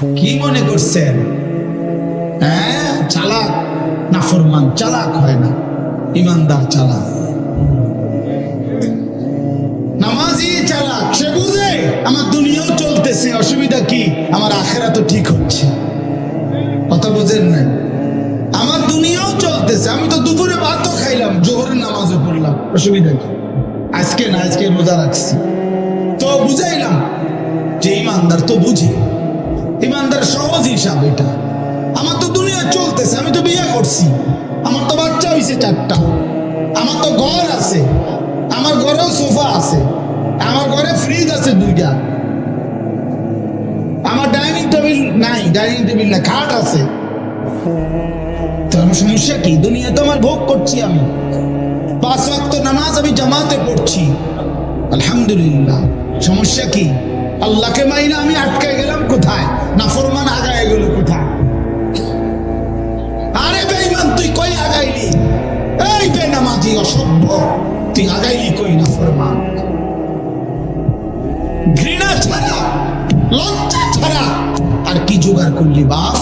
কি মনে করছেন? হ্যাঁ চালাক? নাফরমান চালাক হয় না। ইমানদার চালাক। নামাজি চালাক, সে বুঝে আমার দুনিয়াও চলতেছে, অসুবিধা কি? আমার আখেরা তো ঠিক হচ্ছে। কথা বোঝেন না আমার দুনিয়াও চলতেছে, আমি তো দুপুরে ভাতও খাইলাম, জোহরের নামাজও পড়লাম, অসুবিধা কি? আজকে না, আজকে রোজা রাখছি। তো বুঝাইলাম যে ইমানদার তো বুঝে। ইমানদার সহজ হিসাব এটা। আমার তো দুনিয়া চলতেছে, আমি তো বিয়ে করছি। আমার তো বাচ্চা হয়েছে চারটা। আমার তো ঘর আছে। আমার ঘরেও সোফা আছে। আমার ঘরে ফ্রিজ আছে দুইটা। আমার ডাইনিং টেবিল নাই ডাইনিং টেবিল না, খাট আছে। তো আমার সমস্যা কি? দুনিয়া তো আমার ভোগ করছি আমি। পাঁচ ওয়াক্ত নামাজ আমি জামাতে পড়ছি। আলহামদুলিল্লাহ। সমস্যা কি? আল্লাহকে মাইনা আমি আটকে গেলাম কোথায়? নাফরমান আগায় গেল কোথায়? আরে বেঈমান, তুই কই আগাইলি? এই বেনামাজি, অসভ্য। তুই আগাইলি কই নাফরমান? ঘৃণা ছাড়া, লজ্জা ছাড়া। আর কি জোগাড় করলি, বাপ?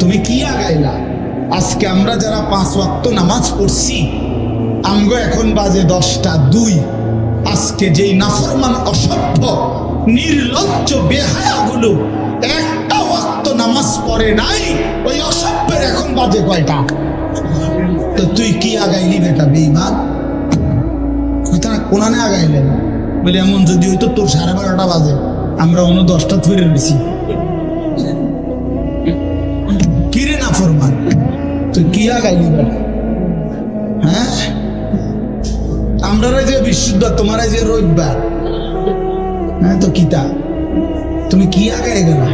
তুমি কি আগাইলা? আজকে আমরা যারা পাঁচ ওয়াক্ত নামাজ পড়ছি আমগো এখন বাজে দশটা দুই। আজকে যেই নাফরমান অসভ্য, নির্লজ্জ, বেহায়াগুলো একটা ওয়াক্ত নামাজ পড়ে নাই, ওই অসভ্যের এখন বাজে কয়টা? তো তুই কি আগাইলি বেটা বেইমান তারা কোনানে আগাইলেন বলে, এমন যদি হইতো তোর সাড়ে বারোটা বাজে, আমরা অন্য দশটা ফিরে রয়েছি কিরে না ফরমান তুই কি আগাইলি বেটা? হ্যাঁ? আমরা যে বিশুদ্ধ, তোমার যে রবিবার হ্যাঁ তো কিতা? তুমি কি আগে গেলা?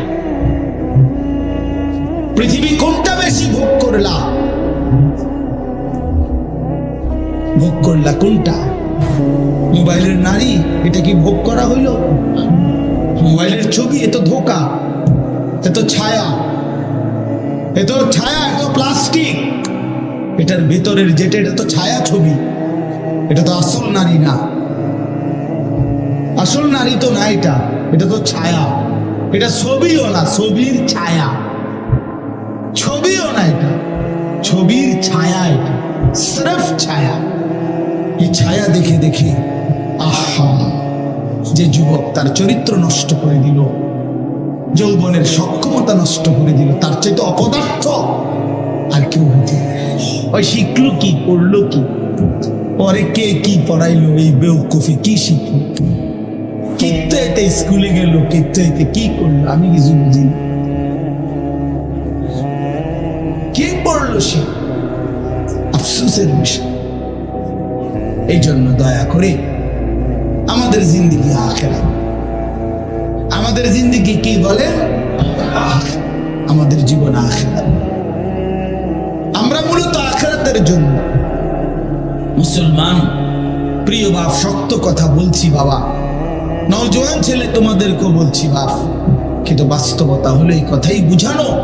পৃথিবী কোনটা বেশি ভোগ করলা? ভোগ করলা কোনটা? মোবাইলের নারী, এটা কি ভোগ করা হইল? মোবাইলের ছবি এত ধোকা, এ তো ছায়া, এ তো ছায়া এত প্লাস্টিক। এটার ভেতরের যেটা, এটা তো ছায়া ছবি। এটা তো আসল নারী না। আসল নারী তো না এটা এটা তো ছায়া। এটা ছবিও না, ছবির ছায়া। ছবিও না এটা, ছবির ছায়া এটা ছায়া। এই ছায়া দেখে দেখে, আহা, যে যুবক তার চরিত্র নষ্ট করে দিল, যৌবনের সক্ষমতা নষ্ট করে দিল, তার চাইতে অপদার্থ আর কেউ হতে ওই শিখলো কি করল কি? পরে কে কি পড়াইলো এই বেউকুফি কি শিখলো? কিত্তে এতে স্কুলে গেল, কিত্তে এতে কি করল? আমি কিছু বুঝি। কে পড়ল সে? আফসোসের বিষয়। এই জন্য দয়া করে আমাদের জিন্দিগি আখেরা। আমাদের জিন্দিগি কি বলে? আমাদের জীবন আখেরা। আমরা মূলত আখেরাতের জন্য মুসলমান, প্রিয় বাপ, শক্ত কথা বলছি বাবা। নওজোয়ান ছেলে, তোমাদেরকেও বলছি বাপ। কিন্তু বাস্তবতা হলো এই কথাই বুঝানো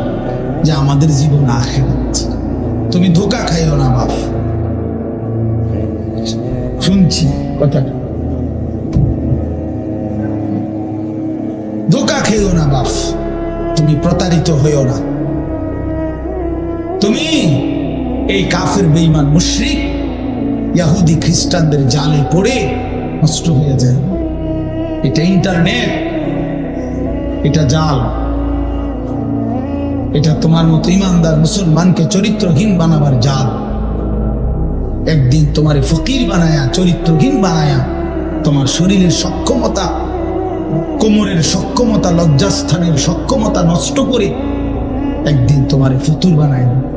যে আমাদের জীবন আখেরাত। তুমি ধোকা খাইও না বাপ। শুনছি কথাটা ধোকা খেও না বাপ। তুমি প্রতারিত হইও না। তুমি এই কাফের বেইমান মুশরিক ইয়াহুদি খ্রিস্টানদের জালে পড়ে নষ্ট হয়ে যায়। এটা ইন্টারনেট, এটা জাল। এটা তোমার মতো ইমানদার মুসলমানকে চরিত্রহীন বানাবার জাল। একদিন তোমার ফকির বানায়া, চরিত্রহীন বানায়া, তোমার শরীরের সক্ষমতা, কোমরের সক্ষমতা, লজ্জাস্থানের সক্ষমতা নষ্ট করে একদিন তোমার ফতুর বানায়।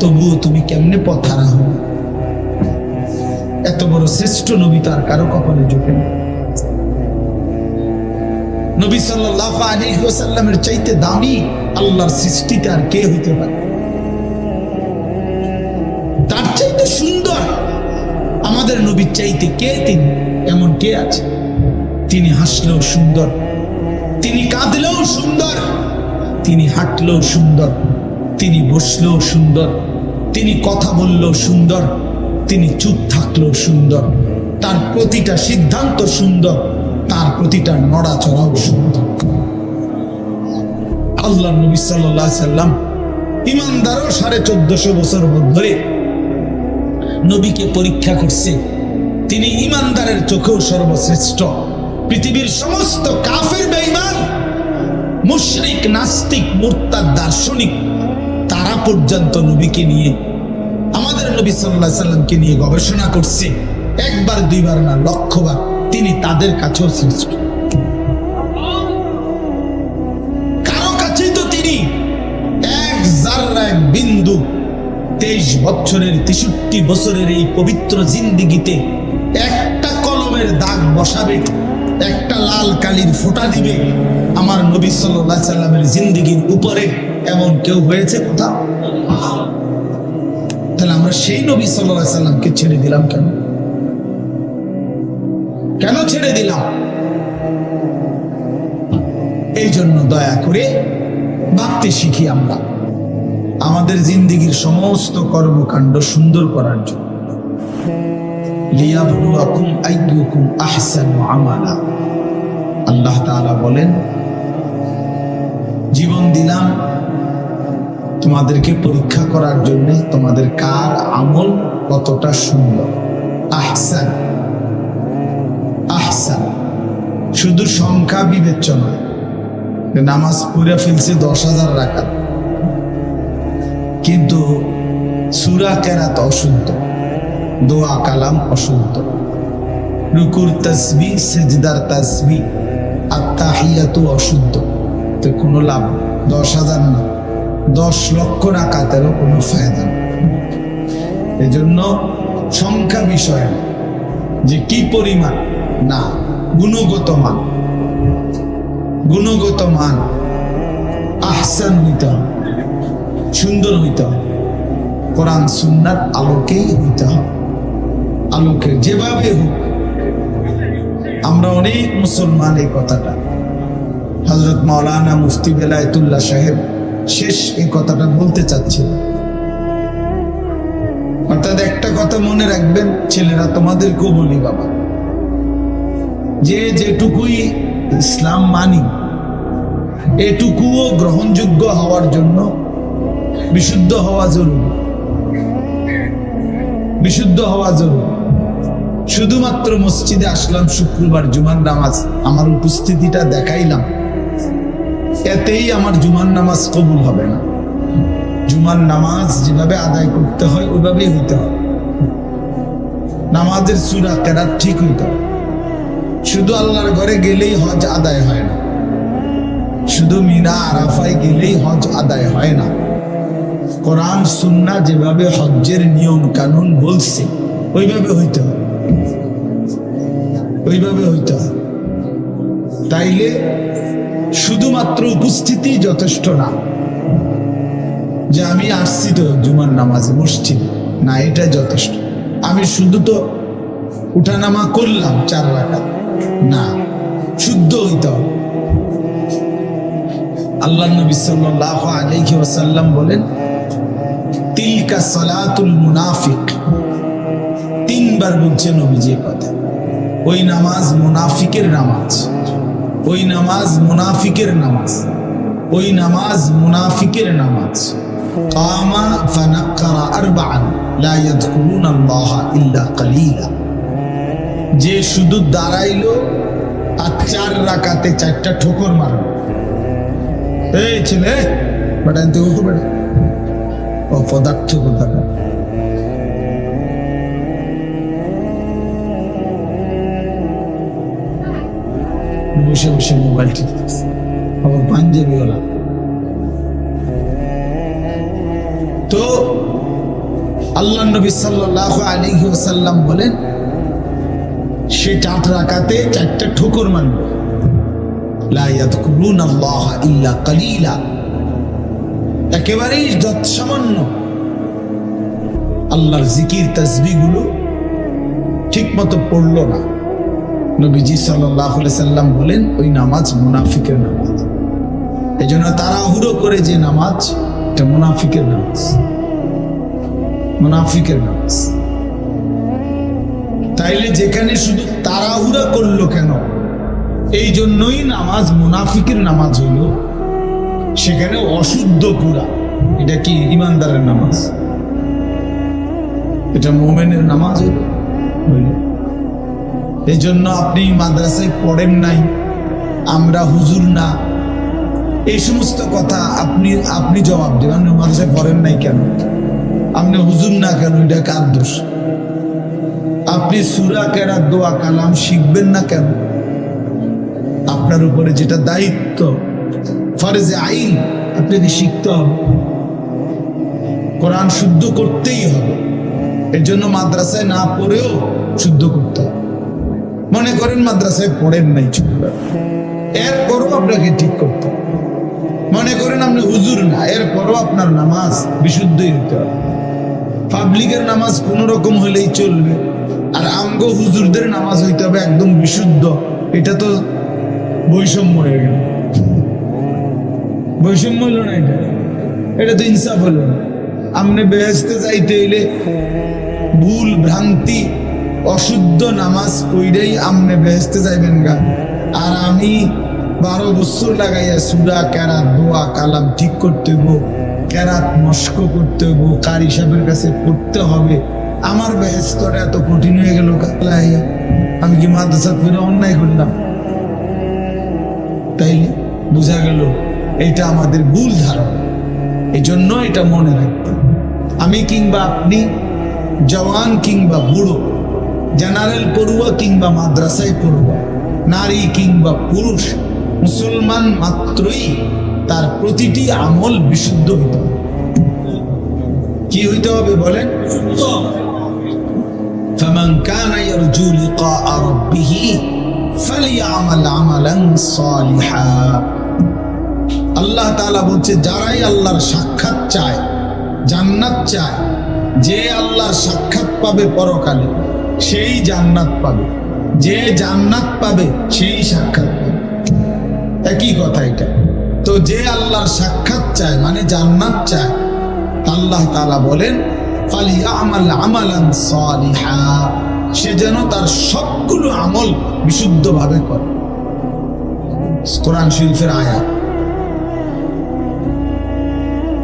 তবুও তুমি কেমনে পথহারা হবে এত বড় শ্রেষ্ঠ নবী তার কারও কপালে জুটে না। নবী সাল্লাল্লাহু আলাইহি ওয়াসাল্লামের চাইতে দামি আল্লাহর সৃষ্টিতে আর কে হইতে পারে? তার চাইতে সুন্দর আমাদের নবীর চাইতে কে তিনি? এমন কে আছে? তিনি হাসলেও সুন্দর, তিনি কাঁদলেও সুন্দর, তিনি হাঁটলেও সুন্দর। তিনি বসলেও সুন্দর, তিনি কথা বললেও সুন্দর, তিনি চুপ থাকলেও সুন্দর। তার প্রতিটা সিদ্ধান্ত সুন্দর, তার প্রতিটা নড়াচড়াও সুন্দর। আল্লাহ নবী সাল্লাহ সাল্লাম ইমানদারও সাড়ে চোদ্দশো বছর ধরে নবীকে পরীক্ষা করছে। তিনি ইমানদারের চোখেও সর্বশ্রেষ্ঠ। পৃথিবীর সমস্ত কাফের বেঈমান, মুশরিক, নাস্তিক, মুরতাদ, দার্শনিক পর্যন্ত নবীকে নিয়ে, আমাদের নবী সাল্লাহ সাল্লামকে নিয়ে গবেষণা করছে। একবার, দুইবার না, লক্ষবার তিনি তাদের কাছেও শ্রেষ্ঠ কারও কাছেই তো তিনি এক জাররা বিন্দু তেইশ বছরের, তেষট্টি বছরের এই পবিত্র জিন্দিগিতে একটা কলমের দাগ বসাবে, একটা লাল কালির ফোঁটা দিবে, আমার নবী সাল্লাহ সাল্লামের জিন্দিগির উপরে এমন কেউ হয়েছে কোথাও? তাহলে আমরা সেই নবী সাল্লাহ সাল্লামকে ছেড়ে দিলাম কেন? কেন ছেড়ে দিলাম? এই জন্য দয়া করে ভাবতে শিখি আমরা। আমাদের জিন্দিগির সমস্ত কর্মকাণ্ড সুন্দর করার জন্য। আল্লাহ বলেন, জীবন দিলাম তোমাদেরকে পরীক্ষা করার জন্য তোমাদের কার আমল কতটা সুন্দর? আহসান। আহসান। শুধু সংখ্যা বিবেচনা। নামাজ পড়ে ফেলছে দশ হাজার রাখাত কিন্তু সুরা কেরাত অশুদ্ধ। দোয়া কালাম অশুদ্ধ। রুকুর তসবি, সেজদার তসবি আত্মাহিয়াতু অশুদ্ধ। তো কোনো লাভ দশ হাজার না। দশ লক্ষ রাকাতেরও কোনো ফায়দা এজন্য সংখ্যা বিষয় যে কি পরিমাণ। না, গুণগত মান। গুণগত মান আহসান হইতে হবে। সুন্দর হইতে হবে। কোরআন সুন্নার আলোকেই হইতে হবে। আলোকে যেভাবে হোক। আমরা অনেক মুসলমান এই কথাটা। হজরত মাওলানা মুফতি বেলায়তুল্লাহ সাহেব শেষ এই কথাটা বলতে চাচ্ছিল। অর্থাৎ একটা কথা মনে রাখবেন, ছেলেরা তোমাদেরকেও বলি বাবা। যে যেটুকুই ইসলাম মানি, এটুকুও গ্রহণযোগ্য হওয়ার জন্য বিশুদ্ধ হওয়া জরুরি। বিশুদ্ধ হওয়া জরুরি। শুধুমাত্র মসজিদে আসলাম শুক্রবার জুমার নামাজ, আমার উপস্থিতিটা দেখাইলাম। এতেই আমার জুমার নামাজ কবুল হবে না। জুমার নামাজ যেভাবে আদায় করতে হয়, ওইভাবেই হইতে হবে। নামাজের চূড়া কেরাত ঠিক হইতে হবে। শুধু আল্লাহর ঘরে গেলেই হজ আদায় হয় না। শুধু মিনা, আরাফায় গেলেই হজ আদায় হয় না। কোরআন সুন্না যেভাবে হজ্জের নিয়ম কানুন বলছে, ওইভাবে হইতে হবে। ওইভাবে হইতে হবে। তাইলে শুধুমাত্র উপস্থিতি যথেষ্ট না। যে আমি আসছি তো জুমার নামাজে, মসজিদ, না এটা যথেষ্ট। আমি শুধু তো উঠানামা করলাম চার রাখাত না, শুদ্ধ হইতে আল্লাহ নবী সাল্লাল্লাহু আলাইহি ওয়াসাল্লাম বলেন, তিলকা সালাতুল মুনাফিক। তিনবার বলছে নবীজি কথা। ওই নামাজ মুনাফিকের নামাজ। ওই নামাজ মুনাফিকের নামাজ। ওই নামাজ মুনাফিকের নামাজ। কামা ফানাক্কারা আরবাআন, লা ইয়াযকুরুনা আল্লাহ ইল্লা কালিলা। যে শুধু দাঁড়াইলো আর চার রাকাতে চারটা ঠোকর মারো এই ছেলে, বেটা উঠো, বেটা। অপদার্থ কোথাকা বসে বসে মোবাইল টিপতেছে আবার পাঞ্জাবি ওলা। তো আল্লাহ নবী সাল্লাল্লাহু আলাইহি ওয়াসাল্লাম বলেন, সে চার রাকাতে চারটা ঠোকর কালিলা। একেবারেই যৎসামান্য। আল্লাহর জিকির তাসবিগুলো ঠিক মতো পড়ল না। নবীজি সাল্লাহ সাল্লাম বলেন, ওই নামাজ মুনাফিকের নামাজ। এই জন্য তাড়াহুড়ো করে যে নামাজ, এটা মুনাফিকের নামাজ। মুনাফিকের নামাজ। তাইলে যেখানে শুধু তাড়াহুড়া করল কেন? এই জন্যই নামাজ মুনাফিকের নামাজ হইল। সেখানে অশুদ্ধ পুরা এটা কি ইমানদারের নামাজ? এটা মোমেনের নামাজ হইল। এই জন্য আপনি মাদ্রাসায় পড়েন নাই। আমরা হুজুর না। এই সমস্ত কথা আপনি আপনি জবাব দেবেন মাদ্রাসায় পড়েন নাই কেন? আপনি হুজুর না কেন? এটা কার দোষ? আপনি সুরা কেরা দোয়া, কালাম শিখবেন না কেন? আপনার উপরে যেটা দায়িত্ব, ফরজে আইন, আপনাকে শিখতে হবে। কোরআন শুদ্ধ করতেই হবে। এর জন্য মাদ্রাসায় না পড়েও শুদ্ধ করতে হবে। মনে করেন মাদ্রাসায় পড়েন নাই এরপরও আপনাকে ঠিক করতে মনে করেন আপনি হুজুর না, এরপরও আপনার নামাজ বিশুদ্ধই হতে হবে। পাবলিকের নামাজ কোন রকম হলেই চলবে। আর আঙ্গ হুজুরদের নামাজ হইতে হবে একদম বিশুদ্ধ। এটা তো বৈষম্য হয়ে গেল। বৈষম্য হইল না এটা? এটা তো ইনসাফ হলো না। আপনি বেহেস্তে যাইতে হইলে ভুল ভ্রান্তি অশুদ্ধ নামাজ কইরেই আমনে বেহেস্তে যাইবেন গা। আর আমি বারো বছর লাগাইয়া সুরা, কেরাত, দোয়া, কালাম ঠিক করতে হব ক্যারাত মস্ক করতে হব কারি সাহেবের কাছে পড়তে হবে। আমার বেহেস্তটা এত কঠিন হয়ে গেল আমি কি মাদ্রাসা ফিরে অন্যায় করলাম? তাইলে বোঝা গেল, এটা আমাদের ভুল ধারণা। এই জন্য এটা মনে রাখতে আমি কিংবা আপনি, জওয়ান কিংবা বুড়ো জেনারেল পড়ুয়া কিংবা মাদ্রাসায় পড়ুয়া নারী কিংবা পুরুষ মুসলমান মাত্রই তার প্রতিটি আমল বিশুদ্ধ হইতে হবে কি হইতে হবে বলেন فمن كان يرجو لقاء ربه فليعمل عملا صالحا আল্লাহ তাআলা বলছে যারাই আল্লাহর সাক্ষাৎ চায় জান্নাত চায় যে আল্লাহর সাক্ষাৎ পাবে পরকালে সেই জান্নাত পাবে যে জান্নাত পাবে সেই সাক্ষাৎ পাবে একই কথা এটা তো যে আল্লাহর সাক্ষাৎ চায় মানে জান্নাত চায় আল্লাহ তাআলা বলেন ফালি আমাল আমালান সালিহা সে যেন তার সবগুলো আমল বিশুদ্ধভাবে করে কোরআন শরীফের আয়াত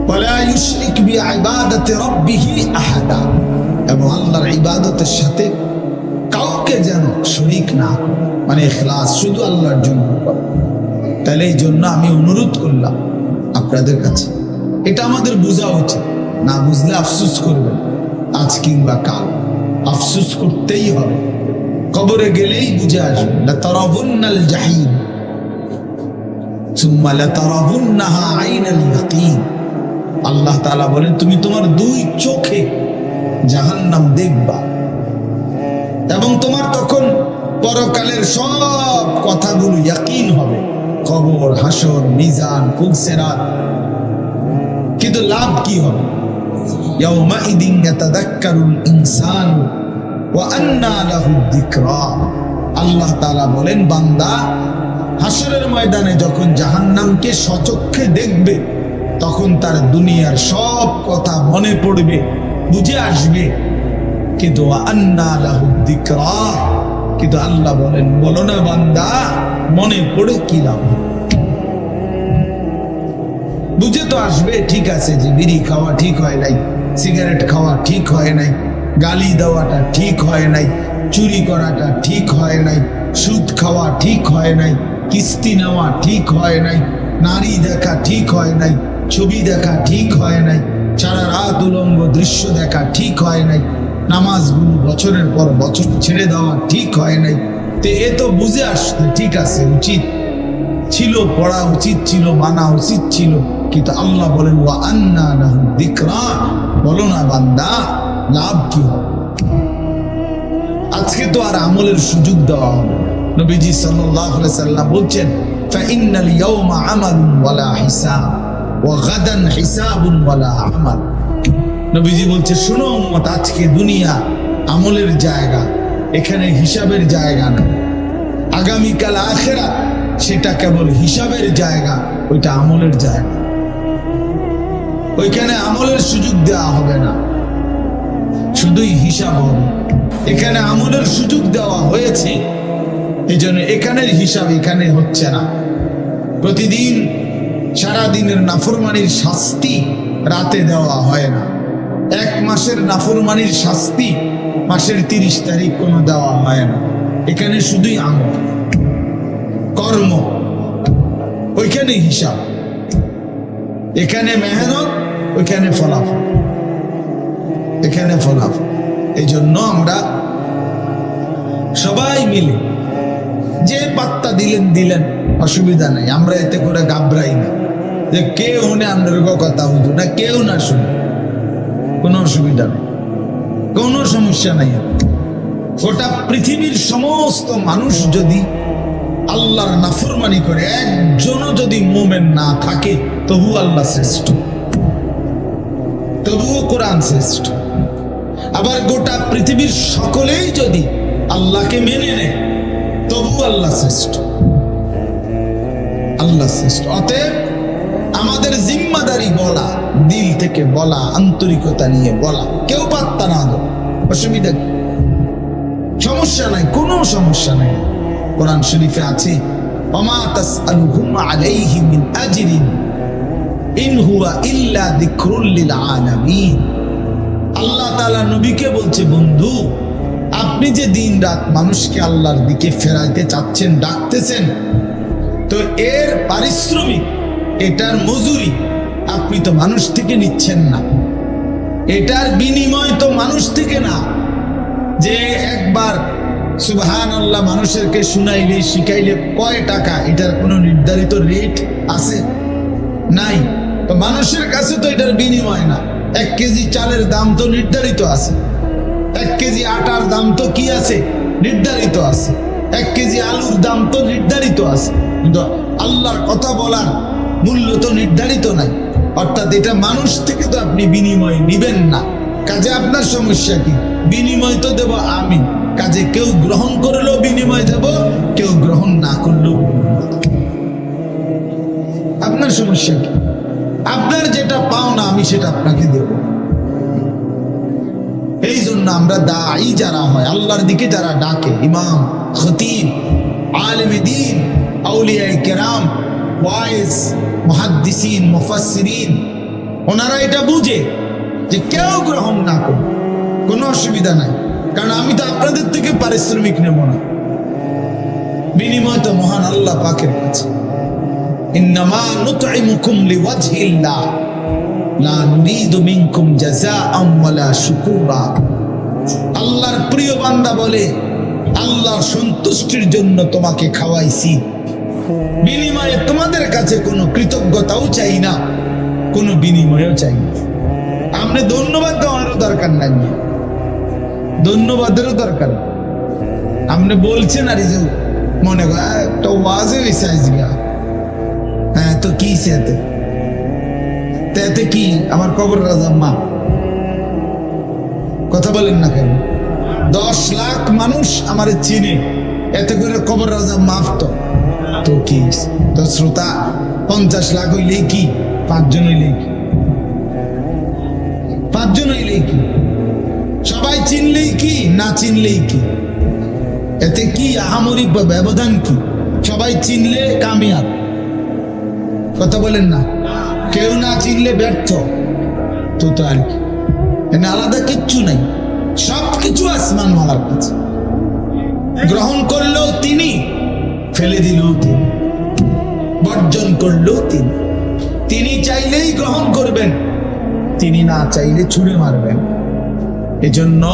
ولا يشرك بعبادة ربه أحدا এবং আল্লাহর ইবাদতের সাথে কাউকে যেন শরিক না মানে ইখলাস শুধু আল্লাহর জন্য তাহলে এই জন্য আমি অনুরোধ করলাম আপনাদের কাছে। এটা আমাদের বোঝা উচিত। না বুঝলে আফসুস করবেন। আজ কিংবা কাল। আফসুস করতেই হবে। কবরে গেলেই বুঝে আসবে। আল্লাহ বলেন, তুমি তোমার দুই চোখে জাহান্নাম দেখবা। এবং তোমার তখন পরকালের সব কথাগুলো ইয়াকিন হবে। কবর, হাসর, মিজান ফুলসেরাত কিন্তু লাভ কি হবে? আল্লাহ তাআলা বলেন, বান্দা ময়দানে যখন জাহান্নামকে সচক্ষে দেখবে, তখন তার দুনিয়ার সব কথা মনে পড়বে। বুঝে আসবে। কিন্তু কিন্তু আল্লাহ বলেন, বলো না বান্দা, মনে পড়ে কি লাভ? বুঝে তো আসবে, ঠিক আছে যে বিড়ি খাওয়া ঠিক হয় নাই, সিগারেট খাওয়া ঠিক হয় নাই, গালি দেওয়াটা ঠিক হয় নাই, চুরি করাটা ঠিক হয় নাই, সুদ খাওয়া ঠিক হয় নাই, কিস্তি নেওয়া ঠিক হয় নাই, নারী দেখা ঠিক হয় নাই, ছবি দেখা ঠিক হয় নাই সারা রাত উলঙ্গ দৃশ্য দেখা ঠিক হয় নাই, নামাজগুলো বছরের পর বছর ছেড়ে দেওয়া ঠিক হয় নাই, তে এ তো বুঝে আসতে ঠিক আছে, উচিত ছিল, পড়া উচিত ছিল, মানা উচিত ছিল, কিন্তু আল্লাহ বলেন, ওয়া আন্না লাহু যিকরা বলো না বান্দা, লাভ কি আজকে তো আর আমলের সুযোগ দেওয়া হবে না। নবীজি সাল্লাহ সাল্লাম বলছেন ফাইন্নাল ইয়াওমা আমালুন ওয়ালা হিসাব ওয়া গাদান হিসাবুন ওয়ালা আমাল। নবীজি বলছে, শুনো উম্মত, আজকে দুনিয়া আমলের জায়গা, এখানে হিসাবের জায়গা না। আগামীকাল আখেরা সেটা কেবল হিসাবের জায়গা, ওইটা আমলের জায়গা। ওইখানে আমলের সুযোগ দেওয়া হবে না। শুধুই হিসাব হবে। এখানে আমলের সুযোগ দেওয়া হয়েছে। এই জন্য এখানের হিসাব এখানে হচ্ছে না। প্রতিদিন সারা দিনের নাফরমানির শাস্তি রাতে দেওয়া হয় না। এক মাসের নাফরমানির শাস্তি মাসের তিরিশ তারিখ কোনো দেওয়া হয় না। এখানে শুধুই আমল। কর্ম। ওইখানে হিসাব। এখানে মেহনত, ওইখানে ফলাফল। এখানে ফলাফল। এই জন্য আমরা সবাই মিলে যে পাত্তা দিলেন দিলেন, অসুবিধা নেই। আমরা এতে করে ঘাবড়াই না। যে কেউ নে আপনার কথা হতো না, কেউ না শুনে কোনো অসুবিধা নেই। কোনো সমস্যা নাই। গোটা পৃথিবীর সমস্ত মানুষ যদি আল্লাহর নাফরমানি করে, একজনও যদি মোমেন না থাকে, তবু আল্লাহ শ্রেষ্ঠ। তবুও কোরআন শ্রেষ্ঠ। আবার গোটা পৃথিবীর সকলেই যদি আল্লাহকে মেনে নেয় তবু আল্লাহ শ্রেষ্ঠ। আল্লাহ শ্রেষ্ঠ। অতএব আমাদের জিম্মাদারি বলা, দিল থেকে বলা, আন্তরিকতা নিয়ে বলা, কেউ পাত্তা না দো অসুবিধা কি? সমস্যা নাই, কোনো সমস্যা নাই। কোরআন শরীফে আছে, ওমা তাসআলুহুম আলাইহি মিন আজরিন, ইন হুয়া ইল্লা যিকরুল লিল আলামিন। আল্লাহ তাআলা নবীকে বলছে, বন্ধু, আপনি যে দিন রাত মানুষকে আল্লাহর দিকে ফেরাইতে চাচ্ছেন, ডাকতেছেন, তো এর পারিশ্রমিক এটার মজুরি আপনি তো মানুষ থেকে নিচ্ছেন না। এটার বিনিময় তো মানুষ থেকে না। যে একবার সুবহান আল্লাহ মানুষেরকে শুনাইলে, শিখাইলে কয় টাকা, এটার কোনো নির্ধারিত রেট আছে? নাই। তো মানুষের কাছে তো এটার বিনিময় না। এক কেজি চালের দাম তো নির্ধারিত আছে। এক কেজি আটার দাম তো কি আছে? নির্ধারিত আছে। এক কেজি আলুর দাম তো নির্ধারিত আছে। কিন্তু আল্লাহর কথা বলার মূল্য তো নির্ধারিত নাই। অর্থাৎ এটা মানুষ থেকে তো আপনি বিনিময় নিবেন না। কাজে আপনার সমস্যা কি? বিনিময় তো দেব আমি। কাজে কেউ গ্রহণ করলেও বিনিময় দেব, কেউ গ্রহণ না করলেও আপনার সমস্যা কি? আপনার যেটা পাও না, আমি সেটা আপনাকে দেব। এই জন্য আমরা দায়ী যারা হয়, আল্লাহর দিকে যারা ডাকে, ইমাম, খতিব, আলেম দিন আউলিয়াই কেরাম ওয়াইস মুহাদ্দিসিন মুফাসসিরিন ওনারা এটা বুঝে যে কেউ গ্রহণ না করুন কোনো অসুবিধা নাই। কারণ আমি তো আপনাদের থেকে পারিশ্রমিক নেব না। বিনিময় তো মহান আল্লাহ পাকের কাছে। ইন্নামা নুতইমুকুম লিওয়াজহিল্লাহ। লা নুরিদু মিনকুম জাযাআম ওয়ালা শুকুরা। আল্লাহর প্রিয় বান্দা বলে, আল্লাহর সন্তুষ্টির জন্য তোমাকে খাওয়াইছি। বিনিময়ে তোমাদের কাছে কোনো কৃতজ্ঞতাও চাই না, কোনো বিনিময়ও চাই না। আপনি ধন্যবাদ দেওয়ারও দরকার নাই। ধন্যবাদেরও দরকার আপনি বলছেন আর যে মনে কর একটা ওয়াজে হ্যাঁ তো কি সেতে এতে কি? আমার কবর রাজা মা। কথা বলেন না কেন? দশ লাখ মানুষ আমার চিনে। এতে করে কবর রাজা মাফ তো। তো কি তো শ্রোতা, পঞ্চাশ লাখ হইলেই কি? পাঁচজন হইলেই কি? পাঁচজন কি? সবাই চিনলেই কি, না চিনলেই কি? এতে কি ব্যবধান কি? সবাই চিনলে কামিয়াব। কথা বলেন না। কেউ না চিনলে ব্যর্থ। তো তো আর কি আলাদা কিচ্ছু নাই। সব কিছু আসমান মালার কাছে। গ্রহণ করলেও তিনি ফেলে দিলেও তিনি। বর্জন করলেও তিনি। তিনি চাইলেই গ্রহণ করবেন, তিনি না চাইলে ছুড়ে মারবেন। এজন্য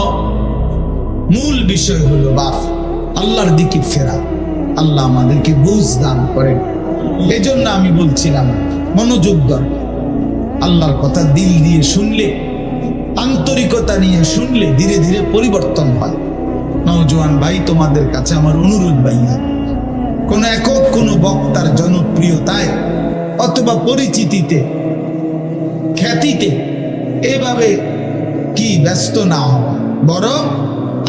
মূল বিষয় হলো বাপ আল্লাহর দিকে ফেরা। আল্লাহ আমাদেরকে বুঝ দান করেন। এজন্য আমি বলছিলাম, মনোযোগ দরকার আল্লাহর কথা দিল দিয়ে শুনলে, আন্তরিকতা নিয়ে শুনলে ধীরে ধীরে পরিবর্তন হয়। নওজোয়ান ভাই, তোমাদের কাছে আমার অনুরোধ ভাইয়া। কোন একক, কোন বক্তার জনপ্রিয়তায় অথবা পরিচিতিতে, খ্যাতিতে এভাবে কি ব্যস্ত না হওয়া, বরং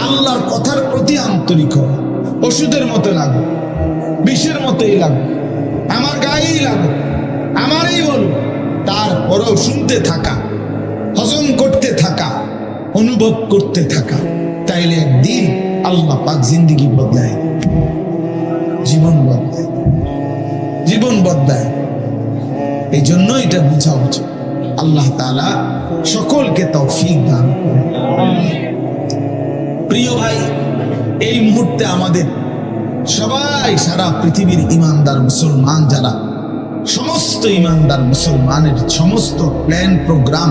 আল্লাহর কথার প্রতি আন্তরিক হওয়া, ওষুধের মতো লাগো, বিষের মতোই লাগো, আমার গায়েই লাগো, আমারই বলো, তারপরেও শুনতে থাকা, হজম করতে থাকা, অনুভব করতে থাকা, তাইলে একদিন আল্লাহ পাক জিন্দিগি বদলায়। জীবন বদলায়। জীবন বদলায়। এই জন্য এটা বোঝা উচিত। আল্লাহ তালা সকলকে তৌফিক দান প্রিয় ভাই, এই মুহূর্তে আমাদের সবাই সারা পৃথিবীর ইমানদার মুসলমান যারা, সমস্ত ইমানদার মুসলমানের সমস্ত প্ল্যান, প্রোগ্রাম,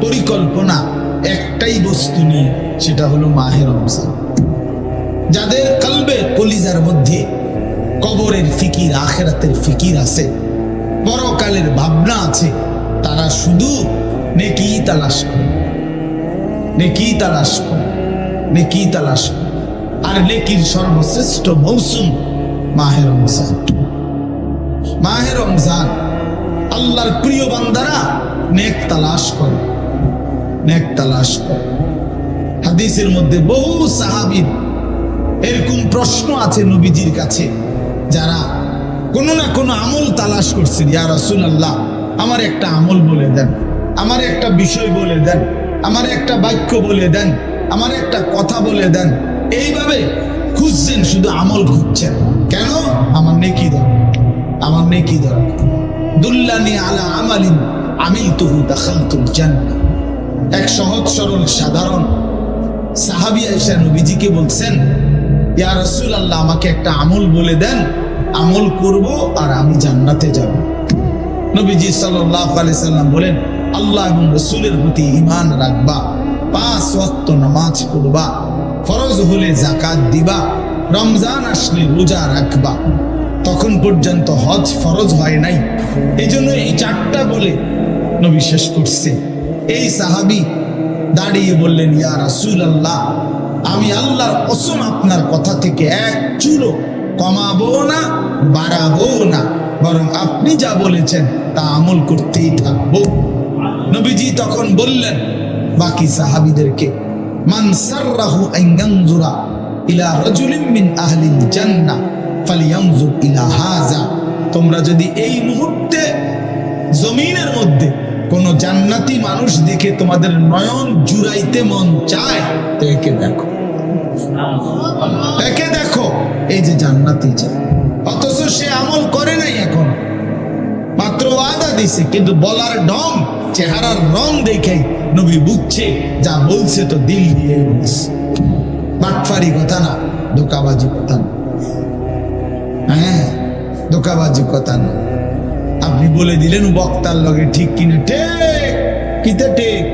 পরিকল্পনা একটাই বস্তু নিয়ে, সেটা হলো মাহের রমজান। যাদের কলবে কলিজার মধ্যে কবরের ফিকির, আখেরাতের ফিকির আছে। পরকালের ভাবনা আছে। তারা শুধু নেকি তালাশ করে। নেকি তালাশ করে। নেকি তালাশ আর নেকির সর্বশ্রেষ্ঠ মৌসুম মাহে রমজান। মাহে রমজান আল্লাহর প্রিয় বান্দারা নেক তালাশ করে। নেক তালাশ করে। হাদিসের মধ্যে বহু সাহাবীর এরকম প্রশ্ন আছে নবীজির কাছে। যারা কোনো না কোনো আমল তালাশ করছেন, ইয়া রাসুল আল্লাহ আমার একটা আমল বলে দেন, আমার একটা বিষয় বলে দেন, আমার একটা বাক্য বলে দেন, আমার একটা কথা বলে দেন। এইভাবে খুঁজছেন, শুধু আমল খুঁজছেন। কেন? আমার নেকি দরকার, আমার নেকি দরকার। দুল্লানি আলা আমালিন আমিল তুহু দাখালতুল জান্নাহ। এক সহজ সরল সাধারণ সাহাবি আয়েশা নবীজিকে বলছেন ইয়া রাসূল আল্লাহ আমাকে একটা আমল বলে দেন, আমল করব আর আমি জান্নাতে যাব। নবীজি সাল্লাম বলেন, আল্লাহ এবং রসুলের প্রতি ঈমান রাখবা, পাঁচ ওয়াক্ত নামাজ পড়বা, ফরজ হলে জাকাত দিবা, রমজান আসলে রোজা রাখবা। তখন পর্যন্ত হজ ফরজ হয় নাই। এই জন্য এই চারটা বলে নবী শেষ করছে। এই সাহাবি দাঁড়িয়ে বললেন, ইয়া রাসূল আল্লাহ আমি আল্লাহর কসম আপনার কথা থেকে এক চুলো কমাবো না, বাড়াবো না। বরং আপনি যা বলেছেন, তা আমল করতেই থাকব। নবীজি তখন বললেন, বাকি সাহাবিদেরকে ইলা তোমরা যদি এই মুহূর্তে জমিনের মধ্যে কোন জান্নাতি মানুষ দেখে তোমাদের নয়ন জুড়াইতে মন চায়, তো একে দেখো। একে দেখো, এই যে জান্নাতি যায় অথচ সে আমল করে নাই এখন। মাত্র ওয়াদা দিছে, কিন্তু বলার ঢং, চেহারার রং দেখে নবী বুঝছে, যা বলছে তো দিল দিয়ে বলছে। বাটফারি কথা না, ধোকাবাজি কথা না। হ্যাঁ ধোকাবাজি কথা না। আপনি বলে দিলেন, বক্তার লগে ঠিক কিনা, ঠিক? কিতে ঠিক?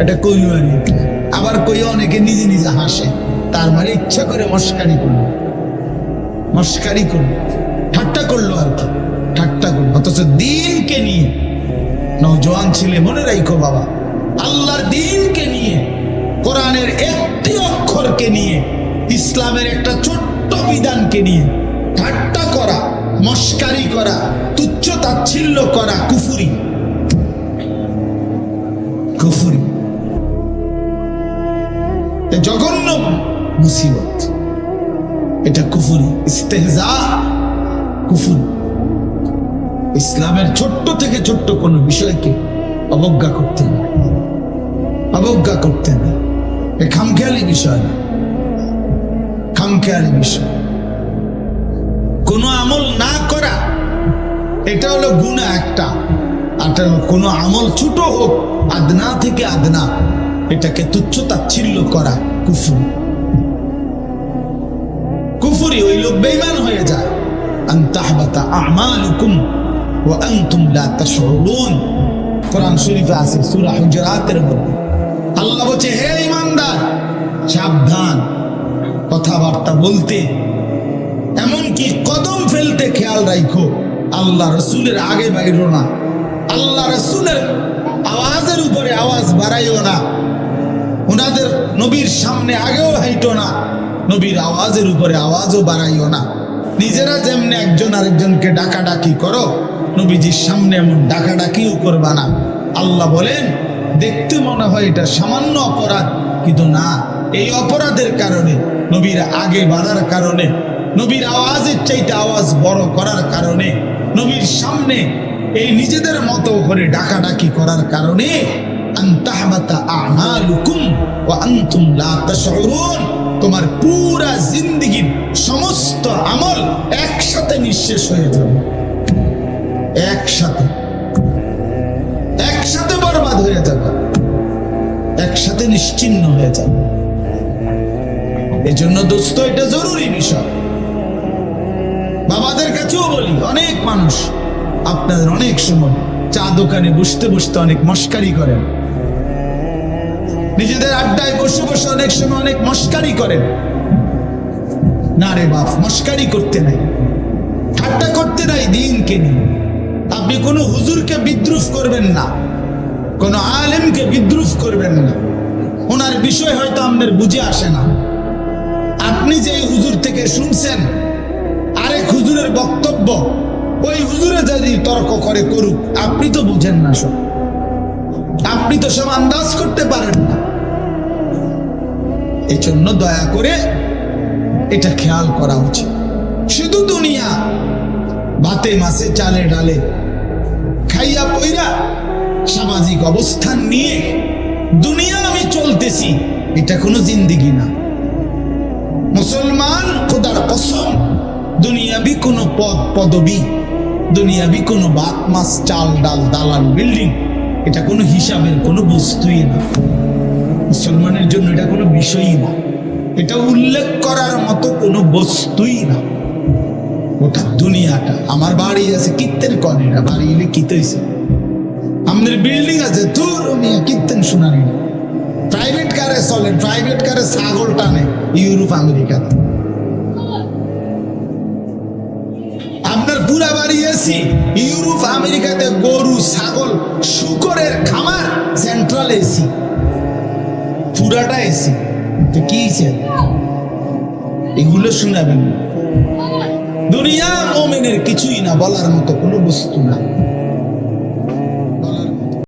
এটা কইল আবার কই অনেকে নিজে নিজে হাসে। তার মানে ইচ্ছা করে মস্কারি করল। মস্কারি করল। ঠাট্টা করল আর কি। ঠাট্টা করল। অথচ দিনকে নিয়ে নজওয়ান ছেলে, মনে রাখো বাবা, আল্লাহর দিনকে নিয়ে, কোরআনের একটি অক্ষরকে নিয়ে, ইসলামের একটা ছোট্ট বিধানকে নিয়ে ঠাট্টা করা, মস্কারি করা, তুচ্ছ তাচ্ছিল্য করা, কুফুরি। কুফুরি। জঘন্য মুসিবত। এটা কুফুরি, ইস্তেহজা। কুফুরি। ইসলামের ছোট্ট থেকে ছোট্ট কোনো বিষয়কে অবজ্ঞা করতে না অবজ্ঞা করতে না এ খামখেয়ালি বিষয় না। খামখেয়ালি বিষয়। কোনো আমল না করা, এটা হলো গুণা একটা। আর কোনো আমল ছোট হোক, আদনা থেকে আদনা, এটাকে তুচ্ছ তাচ্ছিল্য করা কুফুর। জরুরি ওই লোক বেঈমান হয়ে যায়। আন আমালুকুম ওয়া আনতুম লা তাশউরুন। কোরআন শরীফে আছে, সূরা হুজুরাতের মধ্যে। আল্লাহ বলছে, হে ইমানদার সাবধান। কথাবার্তা বলতে, এমনকি কদম ফেলতে খেয়াল রাখো আল্লাহ রসুলের আগে বাইরো না। আল্লাহ রসুলের আওয়াজের উপরে আওয়াজ বাড়াইও না। ওনাদের নবীর সামনে আগেও হাইটো না। নবীর আওয়াজের উপরে আওয়াজও বাড়াইও না। নিজেরা যেমনি একজন আরেকজনকে ডাকাডাকি করো, নবীজির সামনে এমন ডাকাডাকিও করবা না। আল্লাহ বলেন, দেখতে মনে হয় এটা সামান্য অপরাধ, কিন্তু না, এই অপরাধের কারণে, নবীর আগে বাড়ার কারণে, নবীর আওয়াজের চাইতে আওয়াজ বড় করার কারণে, নবীর সামনে এই নিজেদের মতো করে ডাকাডাকি করার কারণে আন্তাহবাতা আমালুকুম ওয়া আনতুম লা তাশউরুন। তোমার পুরা জিন্দেগির সমস্ত আমল একসাথে নিঃশেষ হয়ে যাবে। একসাথে। একসাথে বরবাদ হয়ে যাবে। একসাথে নিশ্চিন্ন হয়ে যাবে। এজন্য দোস্ত, এটা জরুরি বিষয়। বাবাদের কাছেও বলি, অনেক মানুষ আপনাদের অনেক সময় চা দোকানে বসতে বসতে অনেক মস্কারি করেন। নিজেদের আড্ডায় বসে বসে অনেক সময় অনেক মস্কারি করেন। না রে বাপ, মস্কারি করতে নাই। ঠাট্টা করতে নাই দিনকে নিয়ে আপনি কোনো হুজুরকে বিদ্রুপ করবেন না। কোনো আলেমকে বিদ্রুপ করবেন না। ওনার বিষয় হয়তো আপনার বুঝে আসে না। আপনি যে হুজুর থেকে শুনছেন, আরেক হুজুরের বক্তব্য, ওই হুজুরে যদি তর্ক করে করুক, আপনি তো বুঝেন না সব। আপনি তো সব আন্দাজ করতে পারেন না। এই জন্য দয়া করে এটা খেয়াল করা উচিত। শুধু দুনিয়া ভাতে মাছে চালে ডালে খাইয়া পইরা সামাজিক অবস্থান নিয়ে দুনিয়া আমি চলতেছি, এটা কোনো জিন্দিগি না। মুসলমান খোদার কসম, দুনিয়াবি কোনো পদ পদবি, দুনিয়াবি কোনো বাত মাছ, চাল, ডাল, দালান, বিল্ডিং, এটা কোনো হিসাবের কোনো বস্তুই না। মুসলমানের জন্য এটা কোনো বিষয়ই না। এটা উল্লেখ করার মতো কোনো বস্তুই না। ওটা দুনিয়াটা, আমার বাড়ি আছে কিত্তের কনে না বাড়ি এলে কিতেছে আমাদের বিল্ডিং আছে তোর মিয়া, কিত্তেন শোনানি না। প্রাইভেট কারে চলে প্রাইভেট কারে ছাগল টানে ইউরোপ, আমেরিকাতে। আপনার পুরা বাড়ি এসি ইউরোপ, আমেরিকাতে গরু, ছাগল, শুকরের খামার সেন্ট্রাল এসি পুরাটা এসি, তো কি? এগুলো শুনাবেন। দুনিয়া মোমেনের কিছুই না, বলার মতো কোনো বস্তু না